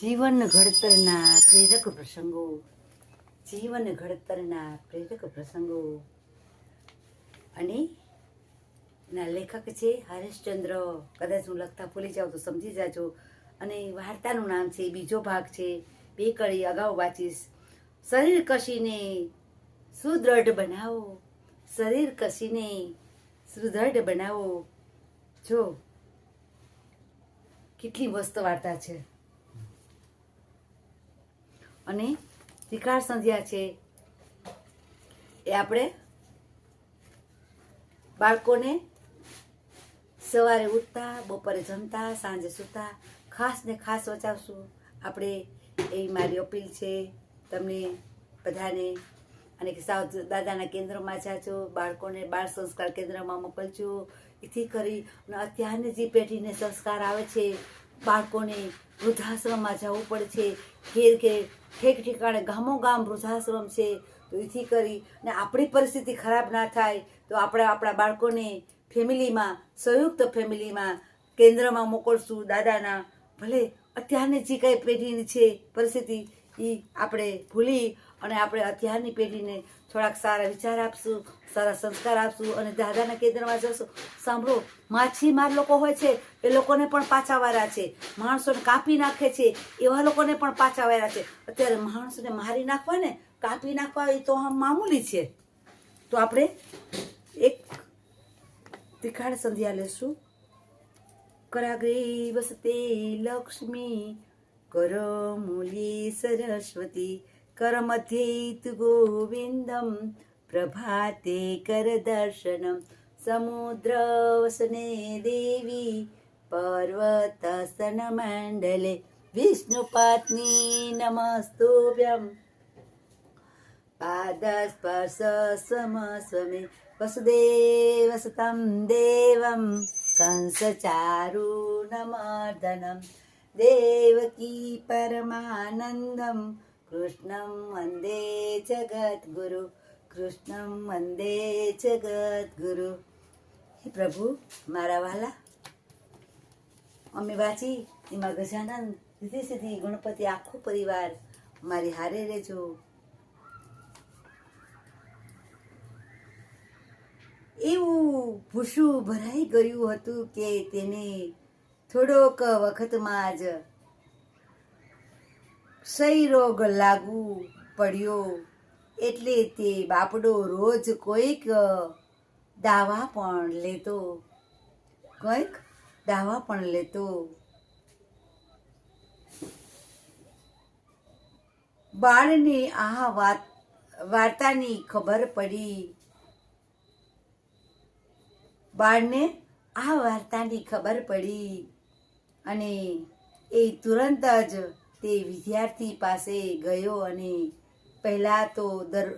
જીવન ઘડતરના પ્રેરક પ્રસંગો, જીવન ઘડતરના પ્રેરક પ્રસંગો. અને એના લેખક છે હરેશચંદ્ર. કદાચ હું લખતા ભૂલી જાઉં તો સમજી જાજો. અને વાર્તાનું નામ છે, બીજો ભાગ છે, બે કળી અગાઉ વાંચીશ. શરીર કસીને સુદૃઢ બનાવો. શરીર કસીને સુદૃઢ બનાવો. જો, કેટલી મસ્ત વાર્તા છે. અને ત્રિકાળ સંધ્યા છે. એ આપણે બાળકોને સવારે ઉઠતા, બપોરે જમતા, સાંજે સૂતા, ખાસ ને ખાસ વચાવશું. આપણે એ મારી અપીલ છે. તમને બધાને અને કે દાદાના કેન્દ્રમાં જાજો, બાળકોને બાળ સંસ્કાર કેન્દ્રમાં મોકલજો. એથી કરી અને અત્યારની જે પેઢીને સંસ્કાર આવે છે, બાળકોને વૃદ્ધાશ્રમમાં જવું પડે છે. ઘેર ઘેર ઠેક ઠેકાણે ગામો ગામ વૃદ્ધાશ્રમ છે, તો એથી કરી ને આપણી પરિસ્થિતિ ખરાબ ના થાય, તો આપણે આપણા બાળકોને ફેમિલીમાં, સંયુક્ત ફેમિલીમાં, કેન્દ્રમાં મોકલશું દાદાના. ભલે અત્યારની જે કંઈ પેઢીની છે પરિસ્થિતિ એ આપણે ભૂલી અને આપણે અત્યારની પેઢીને થોડાક સારા વિચાર આપશું, સારા સંસ્કાર આપશું અને દાદાના કેન્દ્રમાં જશું. સાંભળો માછીમાર લોકો હોય છે, એ લોકોને પણ પાછા વાળા છે. માણસોને કાપી નાખે છે, એવા લોકોને પણ પાછા વાળા છે. અત્યારે માણસોને મારી નાખવા ને કાપી નાખવા એ તો આમ મામૂલી છે. તો આપણે એક તિખાડ સંધ્યા લેશું. કરાગ્રે વસતે લક્ષ્મી, કરમૂલી સરસ્વતી करमथेत् गोविन्दं प्रभाते करदर्शनं। समुद्रवसने देवी पर्वतसनमण्डले विष्णुपात्नी नमस्तुभ्यं पादस्पर्शसमस्वमे वसुदेवसुतं देवं कंसचारुणमर्दनं। देवकी परमानन्दम् કૃષ્ણમ વંદે જગદગુરુ. કૃષ્ણમ વંદે જગદગુરુ. હે પ્રભુ, મારા વાલા અમે વાંચી, એમાં ગજાનંદ સીધી સીધી ગણપતિ આખો પરિવાર મારી હારે રહેજો. એવું ભૂસું ભરાઈ ગયું હતું કે તેને થોડોક વખતમાં જ ક્ષય રોગ લાગુ પડ્યો એટલે તે બાપડો રોજ કોઈક દાવા પણ લેતો. કોઈક દાવા પણ લેતો. બાળને આ વાત, વાર્તાની ખબર પડી. બાળને આ વાર્તાની ખબર પડી અને એ તુરંત જ તે વિદ્યાર્થી પાસે ગયો અને પહેલાં તો દર,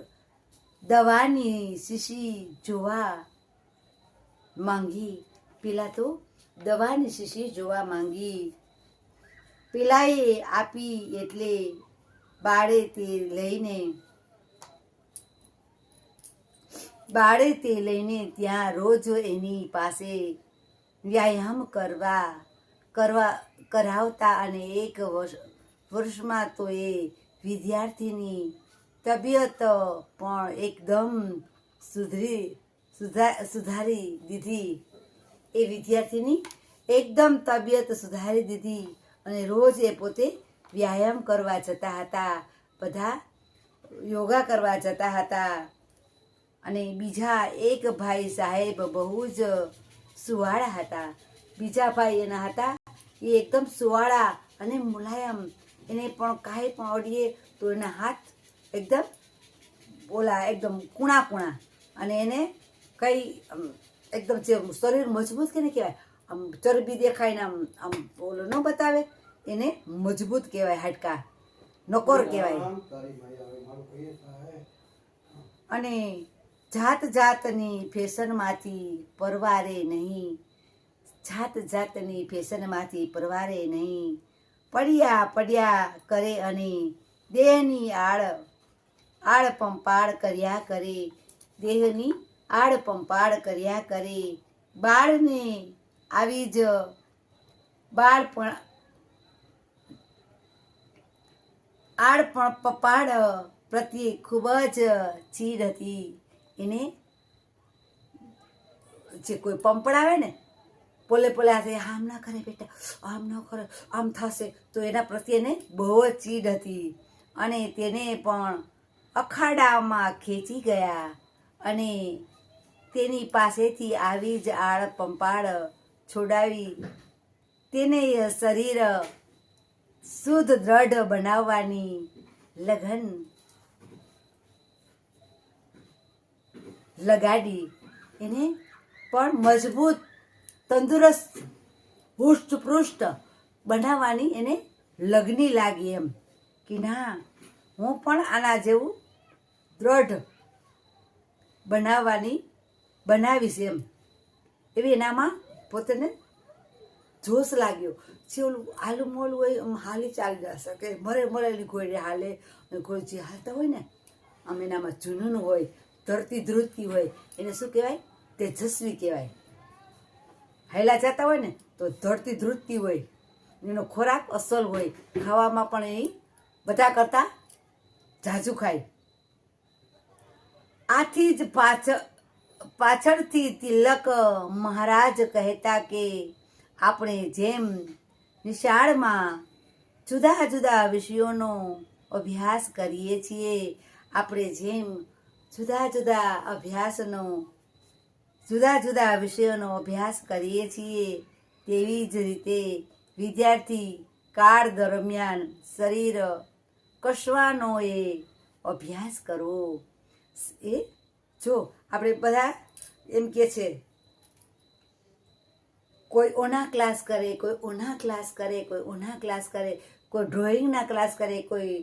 દવાની શીશી જોવા માંગી. પેલા તો દવાની શીશી જોવા માંગી. પેલાએ આપી એટલે બાળે તે લઈને, બાળે તે લઈને ત્યાં રોજ એની પાસે વ્યાયામ કરવા કરવા, કરાવતા અને એક વર્ષ વર્ષમાં તો એ વિદ્યાર્થીની તબિયત પણ એકદમ સુધરી, સુધા, સુધારી દીધી. એ વિદ્યાર્થીની એકદમ તબિયત સુધારી દીધી અને રોજ એ પોતે વ્યાયામ કરવા જતા હતા, બધા યોગા કરવા જતા હતા. અને બીજા એક ભાઈ સાહેબ બહુ જ સુવાળા હતા. બીજા ભાઈ એના હતા, એ એકદમ સુવાળા અને મુલાયમ પણ કાંઈ પણ અડીએ તો એના હાથ એકદમ ઓલા એકદમ કૂણા કૂણા અને એને કંઈ એકદમ જે શરીર મજબૂત કે ને કહેવાય આમ ચરબી દેખાય ને આમ આમ ઓલો ન બતાવે એને મજબૂત કહેવાય હાડકા. નકોર કહેવાય. અને જાત જાતની ફેશનમાંથી પરવારે નહીં. જાત જાતની ફેશનમાંથી પરવારે નહીં. પડ્યા પડ્યા કરે અને દેહની આડ આડ પંપાળ કર્યા કરે. દેહની આડ પંપાળ કર્યા કરે. બાળને આવી જ બાળપણ આડ પપાડ પ્રત્યે ખૂબ જ ચીડ હતી. એને જે કોઈ પંપડાવે ને પોલે પોલે આજે આમ ના કરે બેટા, આમ ન કરે, આમ થશે. તો એના પ્રત્યેને બહુ જ ચીડ હતી. અને તેને પણ અખાડામાં ખેંચી ગયા. અને તેની પાસેથી આવી જ આળ પંપાળ છોડાવી તેને શરીર શુદ્ધ દ્રઢ બનાવવાની લગન લગાડી. એને પણ મજબૂત તંદુરસ્ત હુષ્ટપૃષ્ટ બનાવવાની એને લગ્ની લાગી એમ. કે ના, હું પણ આના જેવું દ્રઢ બનાવવાની બનાવીશ એમ. એવી એનામાં પોતાને જોશ લાગ્યો. જે ઓલું આલુ મોલું હોય, આમ હાલી ચાલી ના શકે મરે મરેલી ઘોડી હાલે ઘોડ જે હાલતા હોય ને, આમ એનામાં જુનૂન હોય ધરતી ધ્રુજતી હોય, એને શું કહેવાય? તેજસ્વી કહેવાય. હાયલા જતા હોય ને, તો ધરતી ધ્રુજતી હોય. એનો ખોરાક અસલ હોય. ખાવામાં પણ એ બધા કરતાં ઝાઝું ખાય. આથી જ પાછળ પાછળથી તિલક મહારાજ કહેતા કે આપણે જેમ નિશાળમાં જુદા જુદા વિષયોનો અભ્યાસ કરીએ છીએ, આપણે જેમ જુદા જુદા અભ્યાસનો જુદા જુદા વિષયોનો અભ્યાસ કરીએ છીએ તેવી જ રીતે વિદ્યાર્થી કાળ દરમિયાન શરીર કસવાનો એ અભ્યાસ કરવો. એ જો આપણે બધા એમ કે છે, કોઈ ઓના ક્લાસ કરે, કોઈ ઓના ક્લાસ કરે, કોઈ ઓના ક્લાસ કરે, કોઈ ડ્રોઈંગના ક્લાસ કરે, કોઈ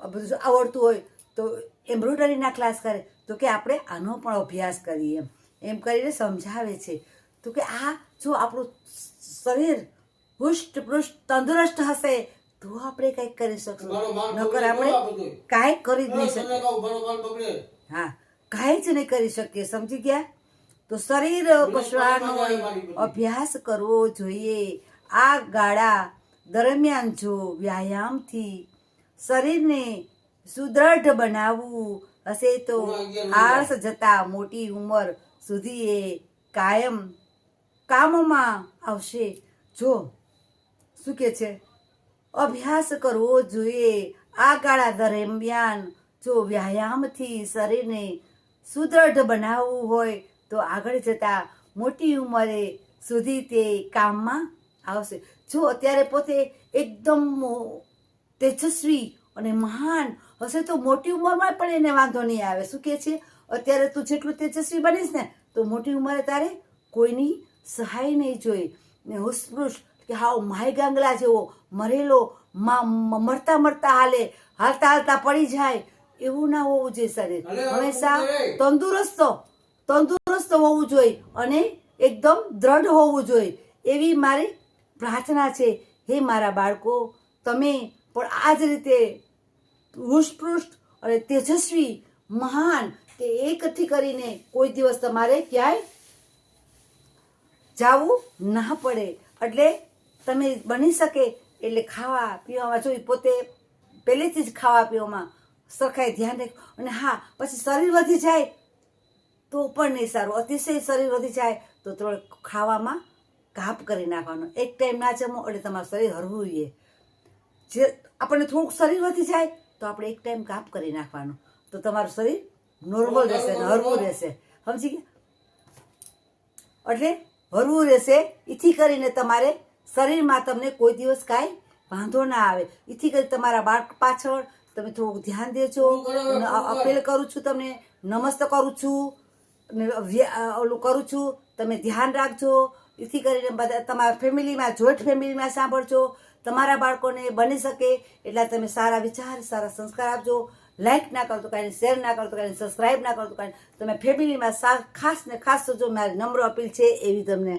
બધું આવડતું હોય તો એમ્બ્રોઇડરીના ક્લાસ કરે તો કે આપણે આનો પણ અભ્યાસ કરીએ. એમ કરીને સમજાવે છે. તો કે આ જો આપણું શરીર હુષ્ટ પૃષ્ટ તંદુરસ્ત હશે તો આપણે કંઈક કરી શકશું. નકર આપણે કાંઈ કરી જ નહીં શકીએ. હા કાંઈ જ નહીં કરી શકીએ. સમજી ગયા? તો શરીર કસવાનો અભ્યાસ કરવો જોઈએ. આ ગાળા દરમિયાન જો વ્યાયામથી શરીરને સુદૃઢ બનાવવું. હશે તો આળસ જતા મોટી ઉંમર સુધી એ કાયમ કામમાં આવશે. જો શું કે છે? અભ્યાસ કરવો જોઈએ. આ ગાળા દરમિયાન જો વ્યાયામથી શરીરને સુદૃઢ બનાવવું હોય તો આગળ જતા મોટી ઉંમરે સુધી તે કામમાં આવશે. જો અત્યારે પોતે એકદમ તેજસ્વી અને મહાન. હશે તો મોટી ઉંમરમાં પણ એને વાંધો નહીં આવે. શું કહે છે? અત્યારે તું જેટલું તેજસ્વી બનીશ ને તો મોટી ઉંમરે તારે કોઈની સહાય નહીં જોઈ. ને હુસપૃષ કે હાવ માય ગાંગલા જેવો મરેલો મરતા મરતા હાલે હાલતા હાલતા પડી જાય. એવું ના હોવું જોઈએ શરીર. હંમેશા તંદુરસ્ત તંદુરસ્ત હોવું જોઈએ અને એકદમ દ્રઢ હોવું જોઈએ. એવી મારી પ્રાર્થના છે. હે મારા બાળકો તમે પણ આ જ રીતે હુષ્પૃષ્ટ અને તેજસ્વી, મહાન કે એકઠી કરીને કોઈ દિવસ તમારે ક્યાંય જાવું ના પડે. એટલે તમે બની શકે એટલે ખાવા પીવામાં જોઈ પોતે પહેલેથી જ ખાવા પીવામાં સરખાય ધ્યાન રાખ. અને હા, પછી શરીર વધી જાય તો પણ નહીં સારું. અતિશય શરીર વધી જાય તો થોડું ખાવામાં કાપ કરી નાખવાનો. એક ટાઈમ ના જમો એટલે તમારું શરીર હરવું જોઈએ જે આપણને થોડુંક શરીર વધી જાય તો આપણે એક ટાઈમ કાપ કરી નાખવાનું. તો તમારું શરીર નોર્મલ રહેશે ને હરવું રહેશે. સમજી ગયા? એટલે હરવું રહેશે એથી કરીને તમારે શરીરમાં તમને કોઈ દિવસ કાંઈ વાંધો ના આવે. એથી કરી તમારા બાળક પાછળ તમે થોડુંક ધ્યાન દેજો. અપીલ કરું છું તમને નમસ્ત કરું છું ઓલું કરું છું તમે ધ્યાન રાખજો. એથી કરીને બધા તમારા ફેમિલીમાં જોઈન્ટ ફેમિલીમાં સાંભળજો. તમારા બાળકોને બની શકે એટલા તમે સારા વિચાર, સારા સંસ્કાર આપજો. લાઇક ના કરતો કાંઈ શેર ના કરતો કાંઈ સબસ્ક્રાઈબ ના કરતો કાંઈ તમે ફેમિલીમાં ખાસ ને ખાસ જો મારી નમ્ર અપીલ છે એવી તમને.